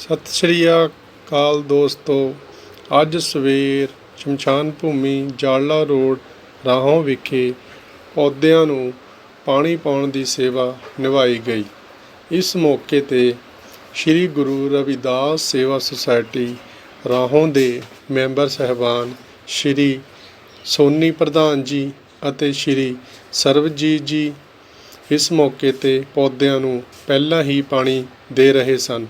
ਸਤਿ ਸ਼੍ਰੀ ਅਕਾਲ ਦੋਸਤੋ। ਅੱਜ ਸਵੇਰ ਸ਼ਮਸ਼ਾਨ ਭੂਮੀ ਜਾਲਲਾ ਰੋਡ ਰਾਹੋਂ ਵਿਖੇ ਪੌਦਿਆਂ ਨੂੰ ਪਾਣੀ ਪਾਉਣ ਦੀ ਸੇਵਾ ਨਿਭਾਈ ਗਈ। ਇਸ ਮੌਕੇ ਤੇ ਸ੍ਰੀ ਗੁਰੂ ਰਵਿਦਾਸ ਸੇਵਾ ਸੁਸਾਇਟੀ ਰਾਹੋਂ ਦੇ ਮੈਂਬਰ ਸਹਿਬਾਨ ਸ੍ਰੀ ਸੋਨੀ ਪ੍ਰਧਾਨ ਜੀ ਅਤੇ ਸ੍ਰੀ ਸਰਬਜੀਤ ਜੀ ਇਸ ਮੌਕੇ ਤੇ ਪੌਦਿਆਂ ਨੂੰ ਪਹਿਲਾਂ ਹੀ ਪਾਣੀ ਦੇ ਰਹੇ ਸਨ।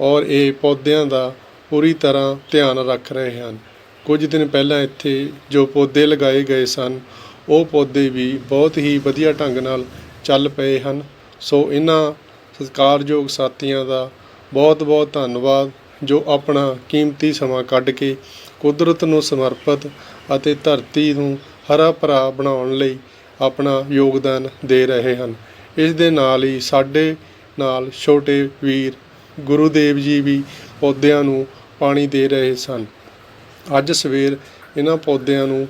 ਔਰ ਇਹ ਪੌਦਿਆਂ ਦਾ ਪੂਰੀ ਤਰ੍ਹਾਂ ਧਿਆਨ ਰੱਖ ਰਹੇ ਹਨ। ਕੁਝ ਦਿਨ ਪਹਿਲਾਂ ਇੱਥੇ ਜੋ ਪੌਦੇ ਲਗਾਏ ਗਏ ਸਨ, ਉਹ ਪੌਦੇ ਵੀ ਬਹੁਤ ਹੀ ਵਧੀਆ ਢੰਗ ਨਾਲ ਚੱਲ ਪਏ ਹਨ। ਸੋ ਇਹਨਾਂ ਸਤਿਕਾਰਯੋਗ ਸਾਥੀਆਂ ਦਾ ਬਹੁਤ ਬਹੁਤ ਧੰਨਵਾਦ, ਜੋ ਆਪਣਾ ਕੀਮਤੀ ਸਮਾਂ ਕੱਢ ਕੇ ਕੁਦਰਤ ਨੂੰ ਸਮਰਪਿਤ ਅਤੇ ਧਰਤੀ ਨੂੰ ਹਰਾ ਭਰਾ ਬਣਾਉਣ ਲਈ ਆਪਣਾ ਯੋਗਦਾਨ ਦੇ ਰਹੇ ਹਨ। ਇਸ ਦੇ ਨਾਲ ਹੀ ਸਾਡੇ ਨਾਲ ਛੋਟੇ ਵੀਰ ਗੁਰੂ ਦੇਵ ਜੀ ਵੀ ਪੌਦਿਆਂ ਨੂੰ ਪਾਣੀ ਦੇ ਰਹੇ ਸਨ। ਅੱਜ ਸਵੇਰ ਇਹਨਾਂ ਪੌਦਿਆਂ ਨੂੰ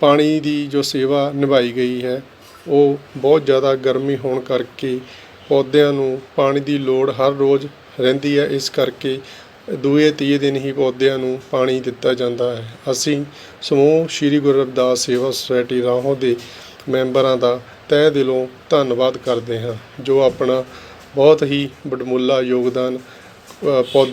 ਪਾਣੀ ਦੀ ਜੋ ਸੇਵਾ ਨਿਭਾਈ ਗਈ ਹੈ, ਉਹ ਬਹੁਤ ਜ਼ਿਆਦਾ ਗਰਮੀ ਹੋਣ ਕਰਕੇ ਪੌਦਿਆਂ ਨੂੰ ਪਾਣੀ ਦੀ ਲੋੜ ਹਰ ਰੋਜ਼ ਰਹਿੰਦੀ ਹੈ। ਇਸ ਕਰਕੇ ਦੂਏ ਤੀਏ ਦਿਨ ਹੀ ਪੌਦਿਆਂ ਨੂੰ ਪਾਣੀ ਦਿੱਤਾ ਜਾਂਦਾ ਹੈ। ਅਸੀਂ ਸਮੂਹ ਸ੍ਰੀ ਗੁਰੂ ਰਵਿਦਾਸ ਸੇਵਾ ਸੁਸਾਇਟੀ ਰਾਹੋਂ ਦੇ ਮੈਂਬਰਾਂ ਦਾ ਤਹਿ ਦਿਲੋਂ ਧੰਨਵਾਦ ਕਰਦੇ ਹਾਂ, ਜੋ ਆਪਣਾ ਬਹੁਤ ਹੀ ਵਡਮੁੱਲਾ ਯੋਗਦਾਨ ਪੌਦੇ